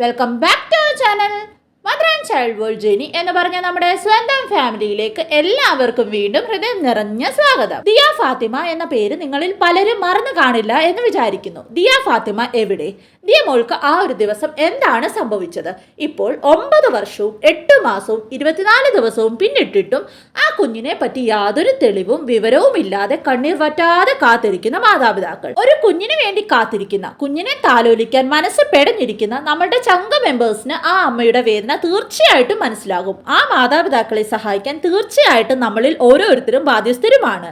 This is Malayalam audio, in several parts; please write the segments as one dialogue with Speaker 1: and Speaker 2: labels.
Speaker 1: Welcome back to our channel and child world Jenny എന്ന് പറഞ്ഞ നമ്മുടെ സ്വന്തം ഫാമിലിയിലേക്ക് എല്ലാവർക്കും വീണ്ടും ഹൃദയം നിറഞ്ഞ സ്വാഗതം. ദിയ ഫാത്തിമ എന്ന പേര് നിങ്ങളിൽ പലരും മറന്നു കാണില്ല എന്ന് വിചാരിക്കുന്നു. ദിയ ഫാത്തിമ എവിടെ? ദിയ മോൾക്ക് ആ ഒരു ദിവസം എന്താണ് സംഭവിച്ചത്? ഇപ്പോൾ ഒമ്പത് വർഷവും എട്ട് മാസവും ഇരുപത്തിനാല് ദിവസവും പിന്നിട്ടിട്ടും ആ കുഞ്ഞിനെ പറ്റി യാതൊരു തെളിവും വിവരവും ഇല്ലാതെ കണ്ണീർ വറ്റാതെ കാത്തിരിക്കുന്ന മാതാപിതാക്കൾ. ഒരു കുഞ്ഞിന് വേണ്ടി കാത്തിരിക്കുന്ന കുഞ്ഞിനെ താലോലിക്കാൻ മനസ്സ് പെടഞ്ഞിരിക്കുന്ന നമ്മുടെ ചങ്ക മെമ്പേഴ്സിന് ആ അമ്മയുടെ വേദന തീർച്ചയായിട്ടും മനസ്സിലാകും. ആ മാതാപിതാക്കളെ സഹായിക്കാൻ തീർച്ചയായിട്ടും നമ്മളിൽ ഓരോരുത്തരും ബാധ്യസ്ഥരുമാണ്.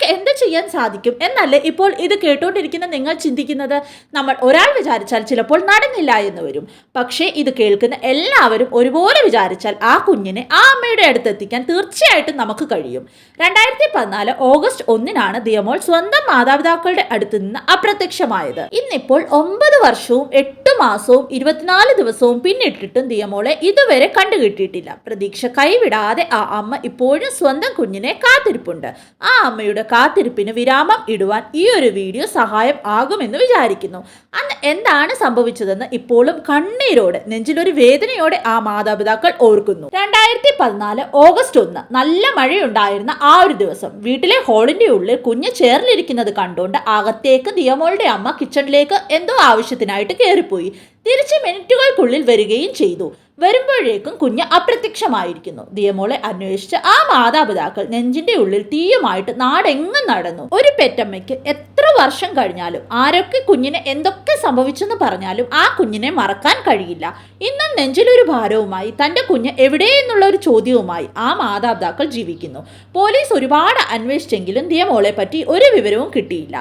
Speaker 1: നമ്മൾക്ക് എന്ത് ചെയ്യാൻ സാധിക്കും എന്നല്ലേ ഇപ്പോൾ ഇത് കേട്ടുകൊണ്ടിരിക്കുന്ന നിങ്ങൾ ചിന്തിക്കുന്നത്? നമ്മൾ ഒരാൾ വിചാരിച്ചാൽ ചിലപ്പോൾ നടന്നില്ല എന്ന് വരും. പക്ഷേ ഇത് കേൾക്കുന്ന എല്ലാവരും ഒരുപോലെ വിചാരിച്ചാൽ ആ കുഞ്ഞിനെ ആ അമ്മയുടെ അടുത്ത് എത്തിക്കാൻ തീർച്ചയായിട്ടും നമുക്ക് കഴിയും. രണ്ടായിരത്തി പതിനാല് ഓഗസ്റ്റ് ഒന്നിനാണ് ദിയമോൾ സ്വന്തം മാതാപിതാക്കളുടെ അടുത്ത് നിന്ന് അപ്രത്യക്ഷമായത്. ഇന്നിപ്പോൾ ഒമ്പത് വർഷവും എട്ട് മാസവും ഇരുപത്തിനാല് ദിവസവും പിന്നിട്ടിട്ടും ദിയമോളെ ഇതുവരെ കണ്ടുകിട്ടിയിട്ടില്ല. പ്രതീക്ഷ കൈവിടാതെ ആ അമ്മ ഇപ്പോഴും സ്വന്തം കുഞ്ഞിനെ കാത്തിരിപ്പുണ്ട്. ആ അമ്മയുടെ കാത്തിരിപ്പിന് വിരാമം ഇടുവാൻ ഈ ഒരു വീഡിയോ സഹായം ആകുമെന്ന് വിചാരിക്കുന്നു. അന്ന് എന്താണ് സംഭവിച്ചതെന്ന് ഇപ്പോഴും കണ്ണീരോടെ നെഞ്ചിലൊരു വേദനയോടെ ആ മാതാപിതാക്കൾ ഓർക്കുന്നു. രണ്ടായിരത്തി പതിനാല് ഓഗസ്റ്റ് ഒന്ന് നല്ല മഴയുണ്ടായിരുന്ന ആ ഒരു ദിവസം വീട്ടിലെ ഹോളിന്റെ ഉള്ളിൽ കുഞ്ഞ് ചേർന്നിരിക്കുന്നത് കണ്ടുകൊണ്ട് അകത്തേക്ക് ദിയമോളുടെ അമ്മ കിച്ചണിലേക്ക് എന്തോ ആവശ്യത്തിനായിട്ട് കയറിപ്പോയി. തിരിച്ച് മിനിറ്റുകൾക്കുള്ളിൽ വരികയും ചെയ്തു. വരുമ്പോഴേക്കും കുഞ്ഞ് അപ്രത്യക്ഷമായിരിക്കുന്നു. ദിയമോളെ അന്വേഷിച്ച് ആ മാതാപിതാക്കൾ നെഞ്ചിന്റെ ഉള്ളിൽ തീയുമായിട്ട് നാടെങ്ങും നടന്നു. ഒരു പെറ്റമ്മയ്ക്ക് എത്ര വർഷം കഴിഞ്ഞാലും ആരൊക്കെ കുഞ്ഞിനെ എന്തൊക്കെ സംഭവിച്ചെന്ന് പറഞ്ഞാലും ആ കുഞ്ഞിനെ മറക്കാൻ കഴിയില്ല. ഇന്നും നെഞ്ചിലൊരു ഭാരവുമായി തന്റെ കുഞ്ഞ് എവിടെയെന്നുള്ള ഒരു ചോദ്യവുമായി ആ മാതാപിതാക്കൾ ജീവിക്കുന്നു. പോലീസ് ഒരുപാട് അന്വേഷിച്ചെങ്കിലും ദിയമോളെ പറ്റി ഒരു വിവരവും കിട്ടിയില്ല.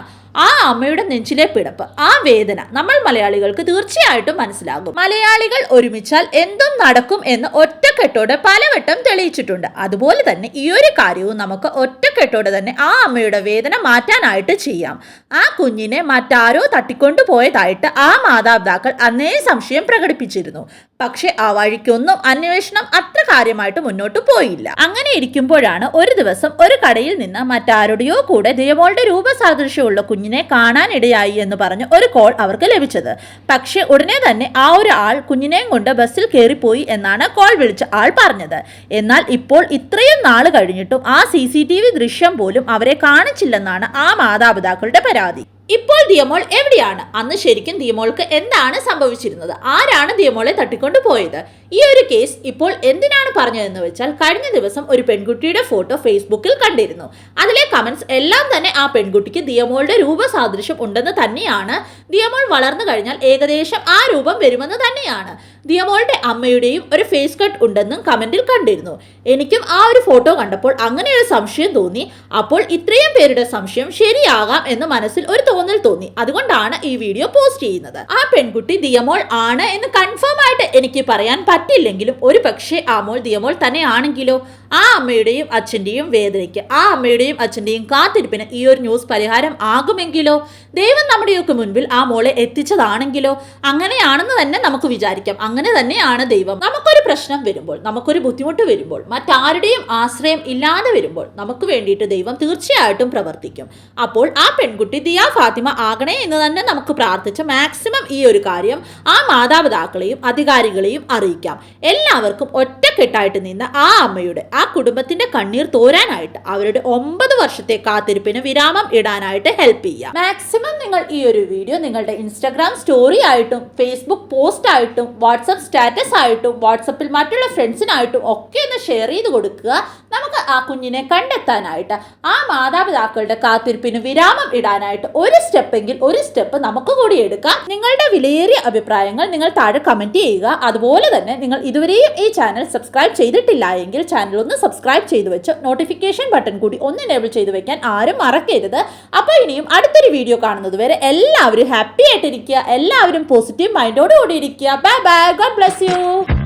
Speaker 1: ആ അമ്മയുടെ നെഞ്ചിലെ പിടപ്പ് ആ വേദന നമ്മൾ മലയാളികൾക്ക് തീർച്ചയായിട്ടും മനസ്സിലാകും. മലയാളികൾ ഒരുമിച്ചാൽ എന്തും നടക്കും എന്ന് ഒറ്റക്കെട്ടോടെ പലവട്ടം തെളിയിച്ചിട്ടുണ്ട്. അതുപോലെ തന്നെ ഈ ഒരു കാര്യവും നമുക്ക് ഒറ്റക്കെട്ടോടെ തന്നെ ആ അമ്മയുടെ വേദന മാറ്റാനായിട്ട് ചെയ്യാം. ആ കുഞ്ഞിനെ മറ്റാരോ തട്ടിക്കൊണ്ടു പോയതായിട്ട് ആ മാതാപിതാക്കൾ അന്നേ സംശയം പ്രകടിപ്പിച്ചിരുന്നു. പക്ഷെ ആ വഴിക്കൊന്നും അന്വേഷണം അത്ര കാര്യമായിട്ട് മുന്നോട്ട് പോയില്ല. അങ്ങനെ ഇരിക്കുമ്പോഴാണ് ഒരു ദിവസം ഒരു കടയിൽ നിന്ന് മറ്റാരുടെയോ കൂടെ ദേവോളുടെ രൂപസാദൃശ്യമുള്ള കുഞ്ഞിനെ കാണാനിടയായി എന്ന് പറഞ്ഞ് ഒരു കോൾ അവർക്ക് ലഭിച്ചത്. പക്ഷെ ഉടനെ തന്നെ ആ ഒരു ആൾ കുഞ്ഞിനെയും കൊണ്ട് ബസ്സിൽ കയറിപ്പോയി എന്നാണ് കോൾ വിളിച്ച ആൾ പറഞ്ഞത്. എന്നാൽ ഇപ്പോൾ ഇത്രയും നാൾ കഴിഞ്ഞിട്ടും ആ സി ദൃശ്യം പോലും അവരെ കാണിച്ചില്ലെന്നാണ് ആ മാതാപിതാക്കളുടെ പരാതി. ദിയമോൾ എവിടെയാണ്? അന്ന് ശരിക്കും ദിയമോൾക്ക് എന്താണ് സംഭവിച്ചിരുന്നത്? ആരാണ് ദിയമോളെ തട്ടിക്കൊണ്ടു പോയത്? ഈ ഒരു കേസ് ഇപ്പോൾ എന്തിനാണ് പറഞ്ഞതെന്ന് വെച്ചാൽ കഴിഞ്ഞ ദിവസം ഒരു പെൺകുട്ടിയുടെ ഫോട്ടോ ഫേസ്ബുക്കിൽ കണ്ടിരുന്നു. അതിലെ കമന്റ്സ് എല്ലാം തന്നെ ആ പെൺകുട്ടിക്ക് ദിയമോളുടെ രൂപസാദൃശ്യം ഉണ്ടെന്ന് തന്നെയാണ്. ദിയമോൾ വളർന്നു കഴിഞ്ഞാൽ ഏകദേശം ആ രൂപം വരുമെന്ന് തന്നെയാണ്. ദിയമോളുടെ അമ്മയുടെയും ഒരു ഫേസ് കട്ട് ഉണ്ടെന്നും കമന്റിൽ കണ്ടിരുന്നു. എനിക്കും ആ ഒരു ഫോട്ടോ കണ്ടപ്പോൾ അങ്ങനെ ഒരു സംശയം തോന്നി. അപ്പോൾ ഇത്രയും പേരുടെ സംശയം ശരിയാകാം എന്ന് മനസ്സിൽ ഒരു തോന്നൽ തോന്നി. അതുകൊണ്ടാണ് ഈ വീഡിയോ പോസ്റ്റ് ചെയ്യുന്നത്. ആ പെൺകുട്ടി ദിയമോൾ ആണ് എന്ന് കൺഫേം ആയിട്ട് എനിക്ക് പറയാൻ പറ്റില്ലെങ്കിലും ഒരു പക്ഷേ ആ മോൾ ദിയമോൾ തന്നെ ആണെങ്കിലോ ആ അമ്മയുടെയും അച്ഛന്റെയും വേദനയ്ക്ക് ആ അമ്മയുടെയും അച്ഛന്റെയും കാത്തിരിപ്പിന് ഈ ഒരു ന്യൂസ് പരിഹാരം ആകുമെങ്കിലോ? ദൈവം നമ്മുടെയൊക്കെ മുൻപിൽ ആ മോളെ എത്തിച്ചതാണെങ്കിലോ? അങ്ങനെയാണെന്ന് തന്നെ നമുക്ക് വിചാരിക്കാം. അങ്ങനെ തന്നെയാണ് ദൈവം. നമുക്കൊരു പ്രശ്നം വരുമ്പോൾ നമുക്കൊരു ബുദ്ധിമുട്ട് വരുമ്പോൾ മറ്റാരുടെയും ആശ്രയം ഇല്ലാതെ വരുമ്പോൾ നമുക്ക് വേണ്ടിയിട്ട് ദൈവം തീർച്ചയായിട്ടും പ്രവർത്തിക്കും. അപ്പോൾ ആ പെൺകുട്ടി ദിയ ഫാത്തിമ ആകണേ എന്ന് തന്നെ നമുക്ക് പ്രാർത്ഥിച്ച് മാക്സിമം ഈ ഒരു കാര്യം ആ മാതാപിതാക്കളെയും അധികാരികളെയും അറിയിക്കാം. എല്ലാവർക്കും ഒറ്റക്കെട്ടായിട്ട് നിന്ന് ആ അമ്മയുടെ ആ കുടുംബത്തിന്റെ കണ്ണീർ തോരാനായിട്ട് അവരുടെ ഒമ്പത് വർഷത്തെ കാത്തിരിപ്പിന് വിരാമം ഇടാനായിട്ട് ഹെൽപ്പ് ചെയ്യാം. മാക്സിമം നിങ്ങൾ ഈ ഒരു വീഡിയോ നിങ്ങളുടെ ഇൻസ്റ്റാഗ്രാം സ്റ്റോറി ആയിട്ടും ഫേസ്ബുക്ക് പോസ്റ്റ് ആയിട്ടും വാട്സപ്പ് സ്റ്റാറ്റസ് ആയിട്ടും വാട്സപ്പിൽ മറ്റുള്ള ഫ്രണ്ട്സിനായിട്ടും ഒക്കെ ഒന്ന് ഷെയർ ചെയ്ത് കൊടുക്കുക. നമുക്ക് ആ കുഞ്ഞിനെ കണ്ടെത്താനായിട്ട് ആ മാതാപിതാക്കളുടെ കാത്തിരിപ്പിന് വിരാമം ഇടാനായിട്ട് ഒരു സ്റ്റെപ്പെങ്കിൽ ഒരു സ്റ്റെപ്പ് നമുക്ക് കൂടി എടുക്കാം. നിങ്ങളുടെ വിലയേറിയ അഭിപ്രായങ്ങൾ നിങ്ങൾ താഴെ കമന്റ് ചെയ്യുക. അതുപോലെ തന്നെ നിങ്ങൾ ഇതുവരെയും ഈ ചാനൽ സബ്സ്ക്രൈബ് ചെയ്തിട്ടില്ല എങ്കിൽ ചാനൽ ഒന്ന് സബ്സ്ക്രൈബ് ചെയ്തു വെച്ച് നോട്ടിഫിക്കേഷൻ ബട്ടൺ കൂടി ഒന്ന് എനേബിൾ ചെയ്തു വെക്കാൻ ആരും മറക്കരുത്. അപ്പോൾ ഇനിയും അടുത്തൊരു വീഡിയോ കാണുന്നത് വരെ എല്ലാവരും ഹാപ്പി ആയിട്ടിരിക്കുക. എല്ലാവരും പോസിറ്റീവ് മൈൻഡോട് കൂടി ഇരിക്കുക. Bye bye God bless you